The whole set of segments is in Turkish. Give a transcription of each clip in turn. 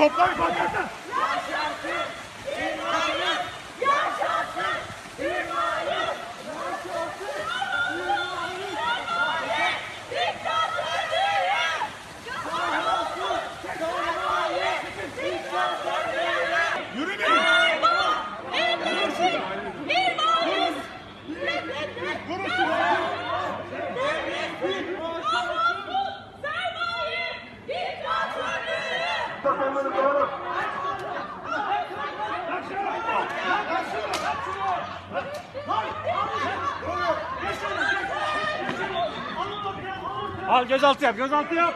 Total Al gözaltı yap, gözaltı yap.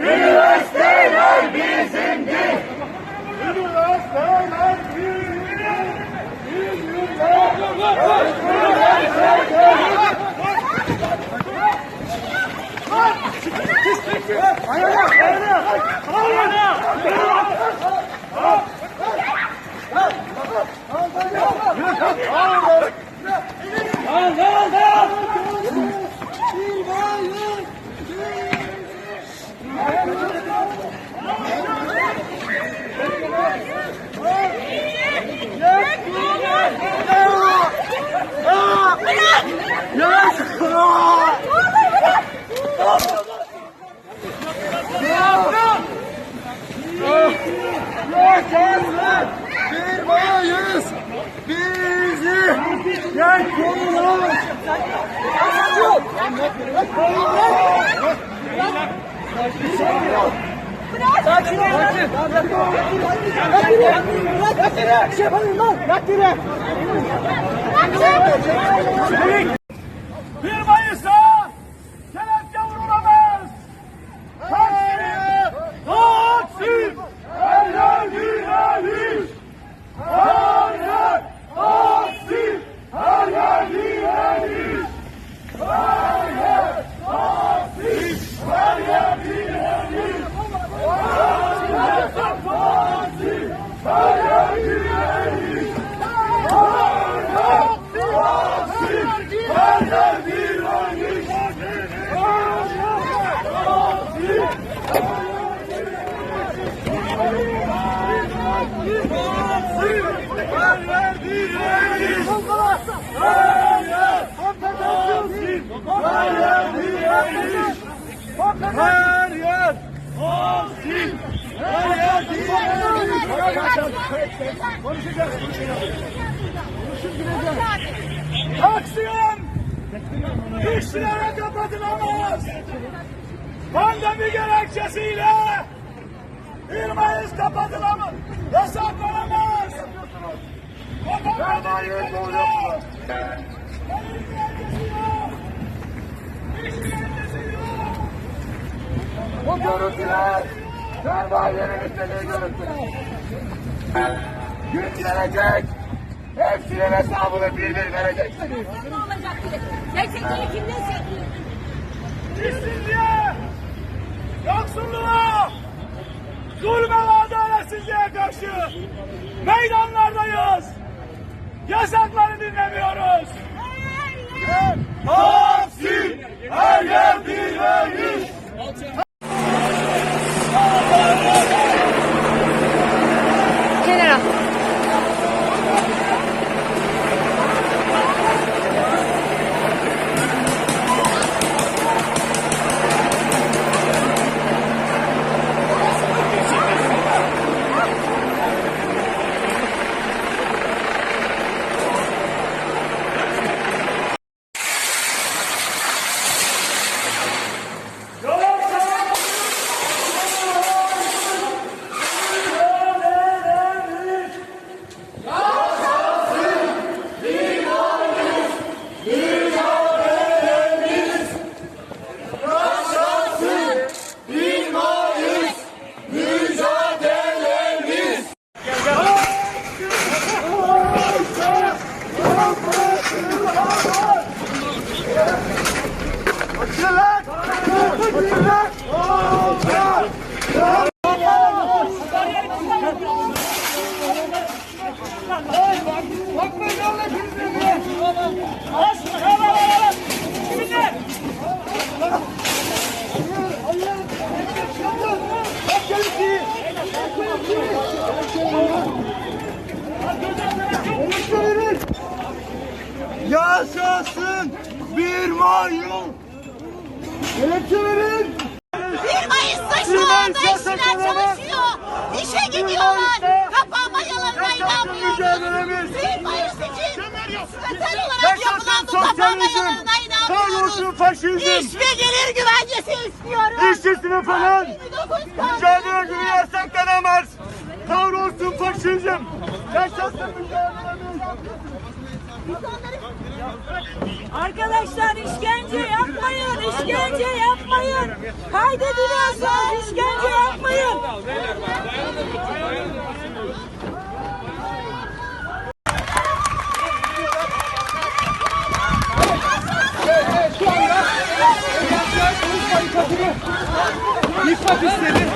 Üniversiteler bizim. Firmayız Firmayızsa Konuşacağız, konuşacağız. Taksim! İşlere kapatılamaz! Pandemi gerekçesiyle 1 Mayıs kapatılamaz! Yasaklanamaz! Kurtulur! Bu görüntüler sermayenin istediği görüntüler. Gün gelecek. Hepsinin hesabını bir bir vereceksiniz. Ne olacak diye. Gerçekleri kimden saklıyorsun? İşsizliğe, yoksulluğa, zulme ve adaletsizliğe karşı meydanlardayız. Yasakları dinlemiyoruz. Taksim Yaşasın bir maymun. Kelepçelerin. 1 Mayıs'ta şu anda işçiler çalışıyor. İşe gidiyorlar. Kapanma yalanına inanmıyoruz. 1 Mayıs için yeter olarak yapılan bu kapanma yalanına inanmıyoruz. faşizm. İş ve gelir güvencesi istiyoruz. İşçi sınıfının 29 mücadele günü yasaklanamaz. Kahrolsun faşizm. Yaşasın mücadelemiz. Arkadaşlar işkence yapmayın, işkence yapmayın. Kaydediliyorsunuz, işkence yapmayın. Yıkmak istedi.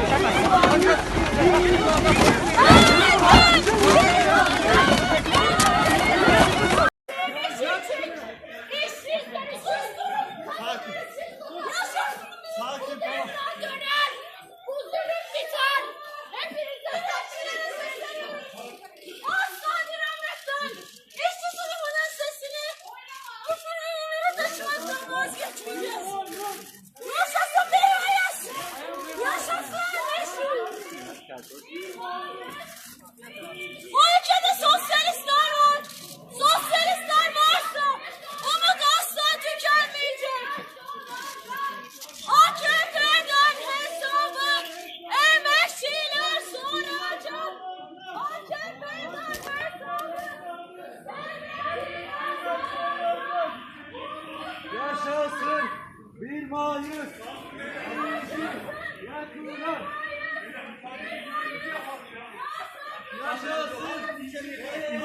Yaşasın.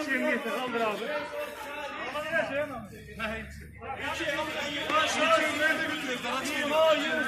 İçeri getir kaldır abi. Yaşasın bir Mayıs.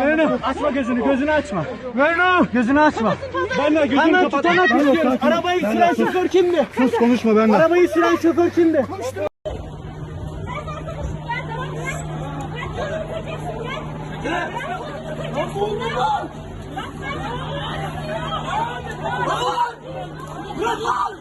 Verno açma gözünü, gözünü açma. Verno gözünü açma. Ben de gözünü kapatmak istiyorum. Arabayı süren şoför kimdi? Sus konuşma ben Arabayı süren şoför kimdi? Bırak lan!